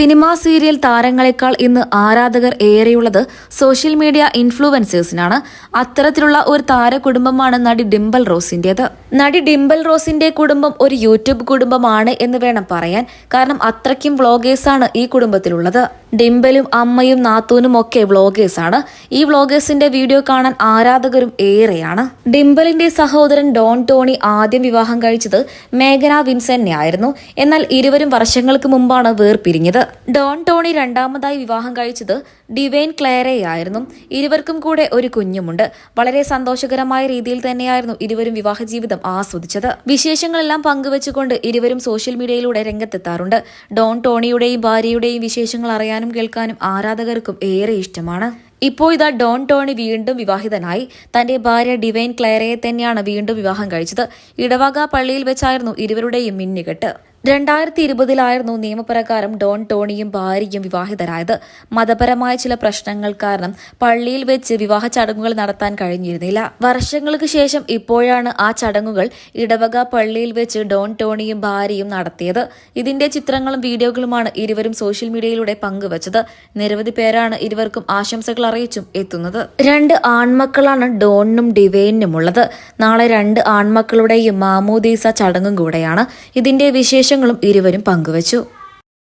Cinema serial താരങ്ങളെക്കാൾ ഇന്ന് ആരാധകർ ഏറെയുള്ളത് social media ഇൻഫ്ലുവൻസേഴ്സിനാണ്. അത്തരത്തിലുള്ള ഒരു താര കുടുംബമാണ് നടി ഡിംബൽ റോസിന്റേത്. നടി ഡിംബൽ റോസിന്റെ കുടുംബം ഒരു യൂട്യൂബ് കുടുംബമാണ് എന്ന് വേണം പറയാൻ. കാരണം അത്രയ്ക്കും വ്ളോഗേഴ്സാണ് ഈ കുടുംബത്തിലുള്ളത്. ഡിംബലും അമ്മയും നാത്തൂനും ഒക്കെ വ്ളോഗേഴ്സാണ് ഈ വ്ളോഗേഴ്സിന്റെ വീഡിയോ കാണാൻ ആരാധകരും ഏറെയാണ്. ഡിംബലിന്റെ സഹോദരൻ ഡോൺ ടോണി ആദ്യം വിവാഹം കഴിച്ചത് മേഘന വിൻസെന്റിനെ ആയിരുന്നു. എന്നാൽ ഇരുവരും വർഷങ്ങൾക്ക് മുമ്പാണ് വേർപിരിഞ്ഞത്. ഡോൺ ടോണി രണ്ടാമതായി വിവാഹം കഴിച്ചത് ഡിവൈൻ ക്ലേറയായിരുന്നു ഇരുവർക്കും കൂടെ ഒരു കുഞ്ഞുമുണ്ട്. വളരെ സന്തോഷകരമായ രീതിയിൽ തന്നെയായിരുന്നു ഇരുവരും വിവാഹ ജീവിതം ആസ്വദിച്ചത്. വിശേഷങ്ങളെല്ലാം പങ്കുവെച്ചുകൊണ്ട് ഇരുവരും സോഷ്യൽ മീഡിയയിലൂടെ രംഗത്തെത്താറുണ്ട്. ഡോൺ ടോണിയുടെയും ഭാര്യയുടെയും വിശേഷങ്ങൾ അറിയാനും കേൾക്കാനും ആരാധകർക്കും ഏറെ ഇഷ്ടമാണ്. ഇപ്പോൾ ഇതാ ഡോൺ ടോണി വീണ്ടും വിവാഹിതനായി. തന്റെ ഭാര്യ ഡിവൈൻ ക്ലയറയെ തന്നെയാണ് വീണ്ടും വിവാഹം കഴിച്ചത്. ഇടവക പള്ളിയിൽ വെച്ചായിരുന്നു ഇരുവരുടെയും മിന്നുകെട്ട്. രണ്ടായിരത്തി ഇരുപതിലായിരുന്നു നിയമപ്രകാരം ഡോൺ ടോണിയും ഭാര്യയും വിവാഹിതരായത്. മതപരമായ ചില പ്രശ്നങ്ങൾ കാരണം പള്ളിയിൽ വെച്ച് വിവാഹ ചടങ്ങുകൾ നടത്താൻ കഴിഞ്ഞിരുന്നില്ല. വർഷങ്ങൾക്ക് ശേഷം ഇപ്പോഴാണ് ആ ചടങ്ങുകൾ ഇടവക പള്ളിയിൽ വെച്ച് ഡോൺ ടോണിയും ഭാര്യയും നടത്തിയത്. ഇതിന്റെ ചിത്രങ്ങളും വീഡിയോകളുമാണ് ഇരുവരും സോഷ്യൽ മീഡിയയിലൂടെ പങ്കുവച്ചത്. നിരവധി പേരാണ് ഇരുവർക്കും ആശംസകൾ അറിയിച്ചും എത്തുന്നത്. രണ്ട് ആൺമക്കളാണ് ഡോണിനും ഡിവൈനും ഉള്ളത് നാളെ രണ്ട് ആൺമക്കളുടെയും മാമോദീസ ചടങ്ങും കൂടെയാണ്. ഇതിന്റെ വിശേഷങ്ങളും ഇരുവരും പങ്കുവച്ചു.